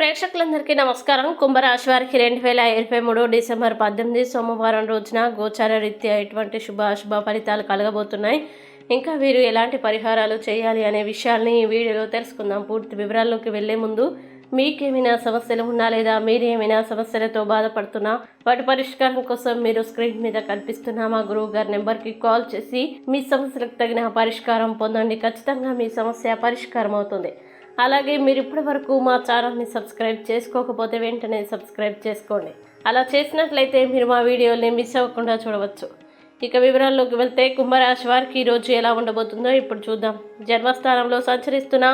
ప్రేక్షకులందరికీ నమస్కారం. కుంభరాశి వారికి రెండు వేల ఇరవై మూడు డిసెంబర్ పద్దెనిమిది సోమవారం రోజున గోచార రీత్యా ఎటువంటి శుభ అశుభ ఫలితాలు కలగబోతున్నాయి? ఇంకా వీరు ఎలాంటి పరిహారాలు చేయాలి అనే విషయాల్ని ఈ వీడియోలో తెలుసుకుందాం. పూర్తి వివరాల్లోకి వెళ్ళే ముందు మీకేమైనా సమస్యలు ఉన్నా లేదా మీరేమైనా సమస్యలతో బాధపడుతున్నా వాటి పరిష్కారం కోసం మీరు స్క్రీన్ మీద కనిపిస్తున్న మా గురువు గారి నెంబర్కి కాల్ చేసి మీ సమస్యలకు తగిన పరిష్కారం పొందండి. ఖచ్చితంగా మీ సమస్య పరిష్కారం అవుతుంది అలాగే మీరు ఇప్పటి వరకు మా ఛానల్ని సబ్స్క్రైబ్ చేసుకోకపోతే వెంటనే సబ్స్క్రైబ్ చేసుకోండి. అలా చేసినట్లయితే మీరు మా వీడియోని మిస్ అవ్వకుండా చూడవచ్చు. ఇక వివరాల్లోకి వెళ్తే కుంభరాశి వారికి ఈరోజు ఎలా ఉండబోతుందో ఇప్పుడు చూద్దాం. జన్మస్థానంలో సంచరిస్తున్న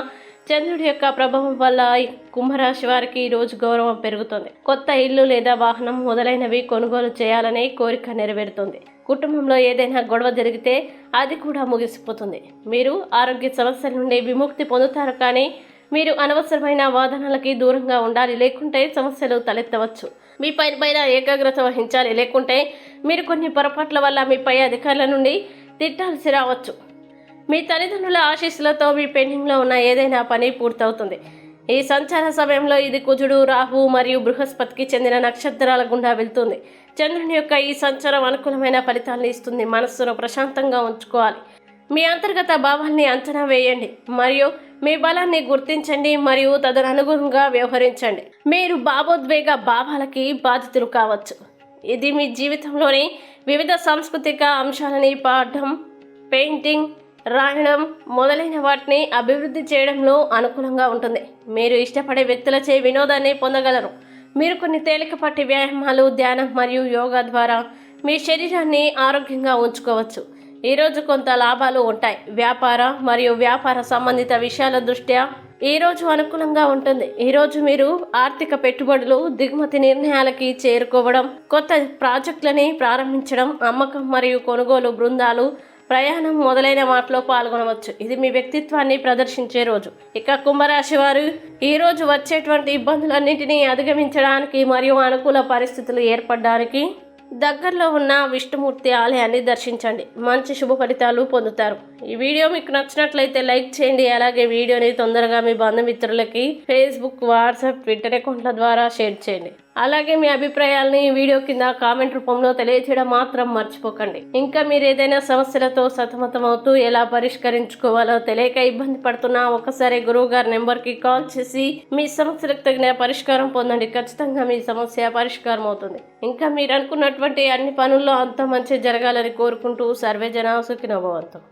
చంద్రుడి యొక్క ప్రభావం వల్ల కుంభరాశి వారికి ఈరోజు రోజు గౌరవం పెరుగుతుంది. కొత్త ఇల్లు లేదా వాహనం మొదలైనవి కొనుగోలు చేయాలనే కోరిక నెరవేరుతుంది. కుటుంబంలో ఏదైనా గొడవ జరిగితే అది కూడా ముగిసిపోతుంది. మీరు ఆరోగ్య సమస్యల నుండి విముక్తి పొందుతారు కానీ మీరు అనవసరమైన వాదనలకి దూరంగా ఉండాలి. లేకుంటే సమస్యలు తలెత్తవచ్చు. మీ పై పైన ఏకాగ్రత వహించాలి. లేకుంటే మీరు కొన్ని పొరపాట్ల వల్ల మీ పై అధికారుల నుండి తిట్టాల్సి రావచ్చు. మీ తల్లిదండ్రుల ఆశీస్సులతో మీ పెండింగ్లో ఉన్న ఏదైనా పని పూర్తవుతుంది. ఈ సంచార సమయంలో ఇది కుజుడు రాహు మరియు బృహస్పతికి చెందిన నక్షత్రాల గుండా వెళ్తుంది. చంద్రుని యొక్క ఈ సంచారం అనుకూలమైన ఫలితాలను ఇస్తుంది. మనస్సును ప్రశాంతంగా ఉంచుకోవాలి. మీ అంతర్గత భావాల్ని అంచనా వేయండి మరియు మీ బలాన్ని గుర్తించండి మరియు తదనుగుణంగా వ్యవహరించండి. మీరు భావోద్వేగ భావాలకి బాధితులు కావచ్చు. ఇది మీ జీవితంలోని వివిధ సాంస్కృతిక అంశాలని పాడడం పెయింటింగ్ రాయడం మొదలైన వాటిని అభివృద్ధి చేయడంలో అనుకూలంగా ఉంటుంది. మీరు ఇష్టపడే వ్యక్తులచే వినోదాన్ని పొందగలరు. మీరు కొన్ని తేలికపాటి వ్యాయామాలు ధ్యానం మరియు యోగా ద్వారా మీ శరీరాన్ని ఆరోగ్యంగా ఉంచుకోవచ్చు. ఈరోజు కొంత లాభాలు ఉంటాయి. వ్యాపార మరియు వ్యాపార సంబంధిత విషయాల దృష్ట్యా ఈరోజు అనుకూలంగా ఉంటుంది. ఈరోజు మీరు ఆర్థిక పెట్టుబడులు దిగుమతి నిర్ణయాలకి చేరుకోవడం కొత్త ప్రాజెక్టులని ప్రారంభించడం అమ్మకం మరియు కొనుగోలు బృందాలు ప్రయాణం మొదలైన వాటిలో పాల్గొనవచ్చు. ఇది మీ వ్యక్తిత్వాన్ని ప్రదర్శించే రోజు. ఇక కుంభరాశి వారు ఈరోజు వచ్చేటువంటి ఇబ్బందులన్నింటినీ అధిగమించడానికి మరియు అనుకూల పరిస్థితులు ఏర్పడడానికి దగ్గరలో ఉన్న విష్ణుమూర్తి ఆలయాన్ని దర్శించండి. మంచి శుభ ఫలితాలు పొందుతారు. ఈ వీడియో మీకు నచ్చినట్లయితే లైక్ చేయండి. అలాగే వీడియోని తొందరగా మీ బంధుమిత్రులకి ఫేస్బుక్ వాట్సాప్ ట్విట్టర్ అకౌంట్ల ద్వారా షేర్ చేయండి. అలాగే మీ అభిప్రాయాలని వీడియో కింద కామెంట్ రూపంలో తెలియచేయడం మాత్రం మర్చిపోకండి. ఇంకా మీరు ఏదైనా సమస్యలతో సతమతమవుతూ ఎలా పరిష్కరించుకోవాలో తెలియక ఇబ్బంది పడుతున్నా ఒకసారి గురువు గారి నెంబర్కి కాల్ చేసి మీ సమస్యలకు తగిన పరిష్కారం పొందండి. ఖచ్చితంగా మీ సమస్య పరిష్కారం అవుతుంది. ఇంకా మీరు అనుకున్నటువంటి అన్ని పనుల్లో అంత మంచి జరగాలని కోరుకుంటూ సర్వే జన సుఖినోభవంతం